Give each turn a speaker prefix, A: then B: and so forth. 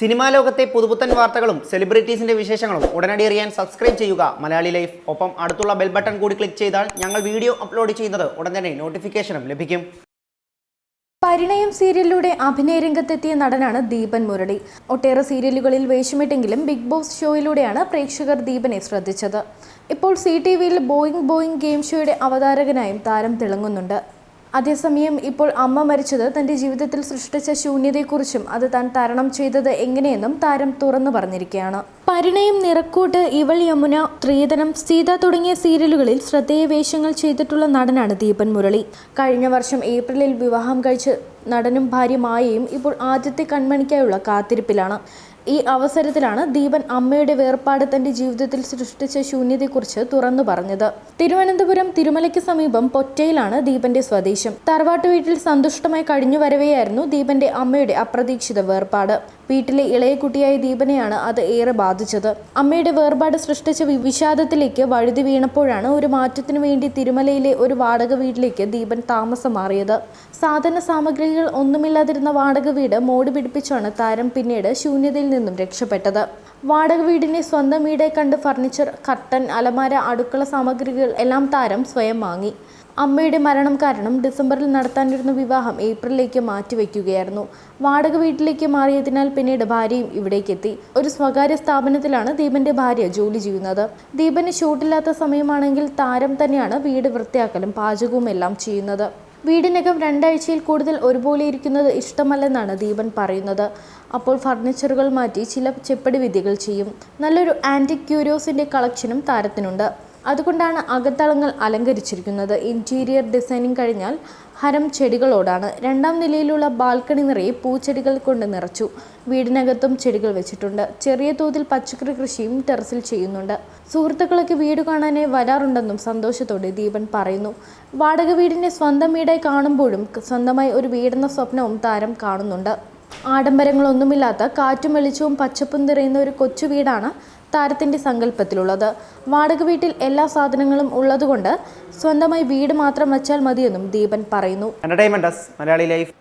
A: Cinema ലോകത്തെ പുതുപുത്തൻ വാർത്തകളും സെലിബ്രിറ്റീസിന്റെ വിശേഷങ്ങളും ഉടനടി അറിയാൻ സബ്സ്ക്രൈബ് ചെയ്യുക. മലയാളി ലൈഫ്. ഒപ്പം അടുത്തുള്ള ബെൽ ബട്ടൺ കൂടി ക്ലിക്ക് ചെയ്താൽ ഞങ്ങൾ വീഡിയോ അപ്ലോഡ് ചെയ്യുന്നത് ഉടൻ തന്നെ നോട്ടിഫിക്കേഷനും ലഭിക്കും.
B: പരിണയം സീരിയലിലൂടെ അഭിനയ രംഗത്തെത്തിയ നടനാണ് ദീപൻ മുരളി. ഒട്ടേറെ സീരിയലുകളിൽ വേഷമിട്ടെങ്കിലും ബിഗ് ബോസ് ഷോയിലൂടെയാണ് പ്രേക്ഷകർ ദീപനെ ശ്രദ്ധിച്ചത്. ഇപ്പോൾ സി ടി വിയിൽ ബോയിങ് ബോയിങ് ഗെയിം ഷോയുടെ അവതാരകനായും താരം തിളങ്ങുന്നുണ്ട്. അതേസമയം ഇപ്പോൾ അമ്മ മരിച്ചത് തന്റെ ജീവിതത്തിൽ സൃഷ്ടിച്ച ശൂന്യതയെക്കുറിച്ചും അത് താൻ തരണം ചെയ്തത് എങ്ങനെയെന്നും താരം തുറന്നു പറഞ്ഞിരിക്കുകയാണ്. പരിണയം നിറക്കൂട്ട് ഇവൾ യമുന സ്ത്രീധനം സീത തുടങ്ങിയ സീരിയലുകളിൽ ശ്രദ്ധേയ വേഷങ്ങൾ ചെയ്തിട്ടുള്ള നടനാണ് ദീപൻ മുരളി. കഴിഞ്ഞ വർഷം ഏപ്രിലിൽ വിവാഹം കഴിച്ച് നടനും ഭാര്യമായയും ഇപ്പോൾ ആദ്യത്തെ കൺമണിക്കായുള്ള കാത്തിരിപ്പിലാണ്. ഈ അവസരത്തിലാണ് ദീപൻ അമ്മയുടെ വേർപാട് തന്റെ ജീവിതത്തിൽ സൃഷ്ടിച്ച ശൂന്യതയെക്കുറിച്ച് തുറന്നു പറഞ്ഞത്. തിരുവനന്തപുരം തിരുമലയ്ക്ക് സമീപം പൊറ്റയിലാണ് ദീപന്റെ സ്വദേശം. തറവാട്ട് വീട്ടിൽ സന്തുഷ്ടമായി കഴിഞ്ഞു വരവെയായിരുന്നു ദീപന്റെ അമ്മയുടെ അപ്രതീക്ഷിത വേർപാട്. വീട്ടിലെ ഇളയ കുട്ടിയായ ദീപനെയാണ് അത് ഏറെ ബാധിച്ചത്. അമ്മയുടെ വേർപാട് സൃഷ്ടിച്ച വിഷാദത്തിലേക്ക് വഴുതി വീണപ്പോഴാണ് ഒരു മാറ്റത്തിനു വേണ്ടി തിരുമലയിലെ ഒരു വാടക വീട്ടിലേക്ക് ദീപൻ താമസം മാറിയത്. സാധന സാമഗ്രികൾ ഒന്നുമില്ലാതിരുന്ന വാടക വീട് മോടി പിടിപ്പിച്ചാണ് താരം പിന്നീട് ശൂന്യതയിൽ നിന്നും രക്ഷപ്പെട്ടത്. വാടക വീടിനെ സ്വന്തം വീടെ കണ്ട് ഫർണിച്ചർ കർട്ടൻ അലമാര അടുക്കള സാമഗ്രികൾ എല്ലാം താരം സ്വയം വാങ്ങി. അമ്മയുടെ മരണം കാരണം ഡിസംബറിൽ നടത്താനിരുന്ന വിവാഹം ഏപ്രിലിലേക്ക് മാറ്റിവെക്കുകയായിരുന്നു. വാടക വീട്ടിലേക്ക് മാറിയതിനാൽ പിന്നീട് ഭാര്യയും ഇവിടേക്ക് എത്തി. ഒരു സ്വകാര്യ സ്ഥാപനത്തിലാണ് ദീപന്റെ ഭാര്യ ജോലി ചെയ്യുന്നത്. ദീപന് ഷൂട്ടില്ലാത്ത സമയമാണെങ്കിൽ താരം തന്നെയാണ് വീട് വൃത്തിയാക്കലും പാചകവും എല്ലാം ചെയ്യുന്നത്. വീടിനകം രണ്ടാഴ്ചയിൽ കൂടുതൽ ഒരുപോലെ ഇരിക്കുന്നത് ഇഷ്ടമല്ലെന്നാണ് ദീപൻ പറയുന്നത്. അപ്പോൾ ഫർണിച്ചറുകൾ മാറ്റി ചില ചെപ്പടി വിദ്യകൾ ചെയ്യും. നല്ലൊരു ആന്റിക് ക്യൂരിയോസിന്റെ കളക്ഷനും താരത്തിനുണ്ട്. അതുകൊണ്ടാണ് അകത്തളങ്ങൾ അലങ്കരിച്ചിരിക്കുന്നത്. ഇന്റീരിയർ ഡിസൈനിങ് കഴിഞ്ഞാൽ ഹരം ചെടികളോടാണ്. രണ്ടാം നിലയിലുള്ള ബാൽക്കണി നിറയെ പൂച്ചെടികൾ കൊണ്ട് നിറച്ചു. വീടിനകത്തും ചെടികൾ വെച്ചിട്ടുണ്ട്. ചെറിയ തോതിൽ പച്ചക്കറി കൃഷിയും ടെറസിൽ ചെയ്യുന്നുണ്ട്. സുഹൃത്തുക്കളൊക്കെ വീട് കാണാനേ വരാറുണ്ടെന്നും സന്തോഷത്തോടെ ദീപൻ പറയുന്നു. വാടക വീടിനെ സ്വന്തം വീടായി കാണുമ്പോഴും സ്വന്തമായി ഒരു വീടെന്ന സ്വപ്നവും താരം കാണുന്നുണ്ട്. ആഡംബരങ്ങളൊന്നുമില്ലാത്ത കാറ്റും വെളിച്ചവും പച്ചപ്പും നിറയുന്ന ഒരു കൊച്ചു വീടാണ് താരത്തിന്റെ സങ്കല്പത്തിലുള്ളത്. വാടക വീട്ടിൽ എല്ലാ സാധനങ്ങളും ഉള്ളതുകൊണ്ട് സ്വന്തമായി വീട് മാത്രം വച്ചാൽ മതിയെന്നും ദീപൻ പറയുന്നു.
A: മലയാളി ലൈഫ്.